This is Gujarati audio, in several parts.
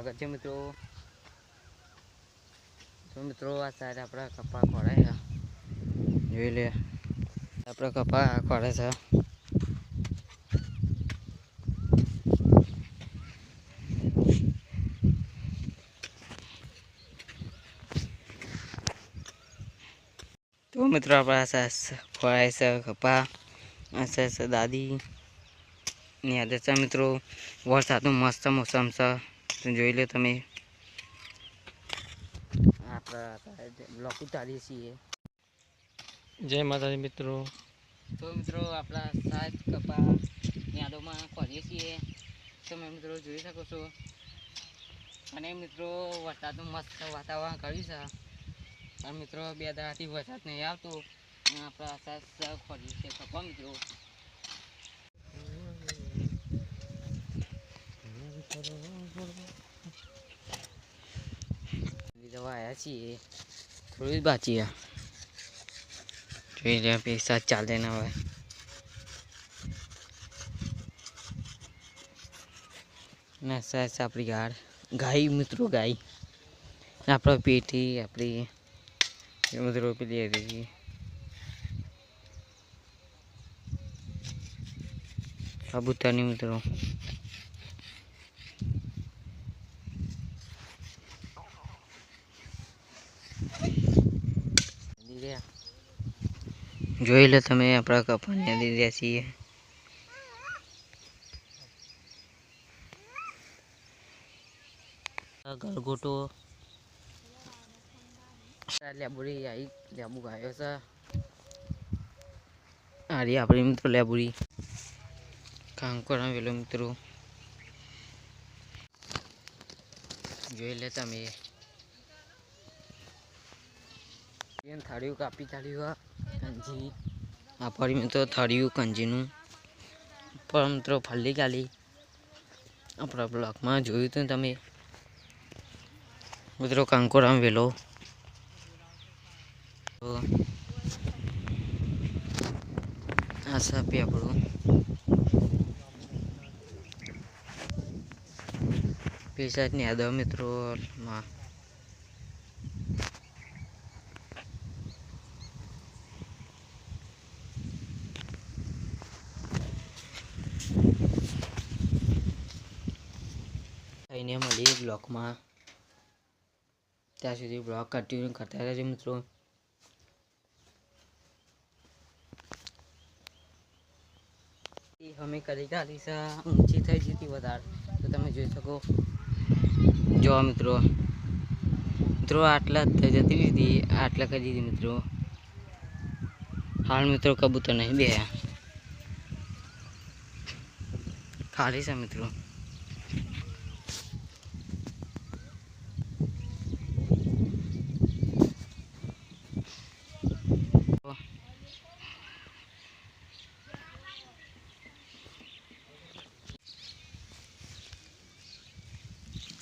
સ્વાગત છે મિત્રો. તો મિત્રો, આ સાઈડ આપણા કપા ખોડાય છે. જોઈ લે. આપણા કપા ખોડે છે. તો મિત્રો, આપણા સાસ ખોડાય છે કપા. છે દાદી. ની આદત છે મિત્રો, વરસાદનું મસ્ત મોસમ છે. જોઈ લો તમે. આપણે બ્લોક ઉતારીએ છીએ જય માતાજી મિત્રો. તો મિત્રો આપણા સાત કપા યાદોમાં ખોલીએ છીએ. તમે મિત્રો જોઈ શકો છો. અને મિત્રો વરસાદનું મસ્ત વાતાવરણ કર્યું છે. અને મિત્રો બે દાડાથી વરસાદ નહીં આવતો. આપણા સાત ખોલીએ છીએ કપા મિત્રો. દવા આવ્યા છીએ થોડી જ બાકી આ જોઈ રહ્યા પૈસા ચાલે ના હોય ના સાસ આપણી ગાડ ગાય મિત્રો ગાય આપણો પેટી આપણી એ મિત્રો પેલી હતી કબૂતરની મિત્રો જોઈ લો તમે આપણા કપાને દીધા છીએ. ગલગોટો લેબુરી આવી લેબુ ગાયો છે. આરી આપણી મિત્રો લેબુરી કાંકોર આવેલો મિત્રો. જોઈ લે તમે. થાળીઓ કાપી થાળીઓ કંજી આ પડી મિત્રો થર્યું કંજીનું. પણ મિત્રો ફલ્લી ગાલી. આપણા બ્લોકમાં જોયું હતું તમે. મિત્રો કાંકોરામ વેલો. આ સાપી આપણું. પેશાની યાદવ મિત્રોમાં થઈને મળીએ બ્લોકમાં ત્યાં સુધી બ્લોગ કન્ટિન્યુ કરતા રહેજો મિત્રો એ અમે કરી કાઢી છે ઊંચી થઈ જતી વધારે તો તમે જોઈ શકો જો મિત્રો મિત્રો આટલા જ થઈ જતી હતી આટલા કરી દીધી મિત્રો હાલ મિત્રો કબૂતર નહીં બે ખાલી છે મિત્રો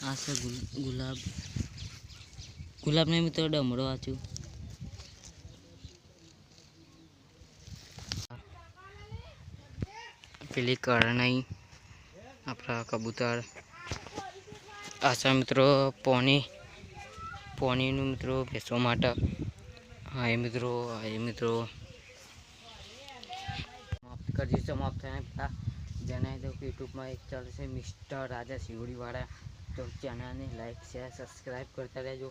આ છે ગુલ- ગુલાબ. નહીં મિત્રો ડમરો વાંચ્યું પેલી કરણાઈ, આપણા કબૂતર. આશા મિત્રો પોની. પોનીનું મિત્રો બેસવા માટે. હા, એ મિત્રો, હા, એ મિત્રો. સમાપ્ત કરજો સમાપ્ત થયા પેલા જણાવી દઉં યુટ્યુબમાં એક ચાલે છે, મિસ્ટર રાજા શિવડીવાળા. તો ચેનલને લાઈક શેર સબસ્ક્રાઈબ કરતા રહેજો.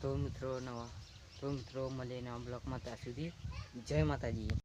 તો મિત્રો નવા તો મિત્રો મળીએ નવા બ્લોગમાં ત્યાં સુધી. જય માતાજી.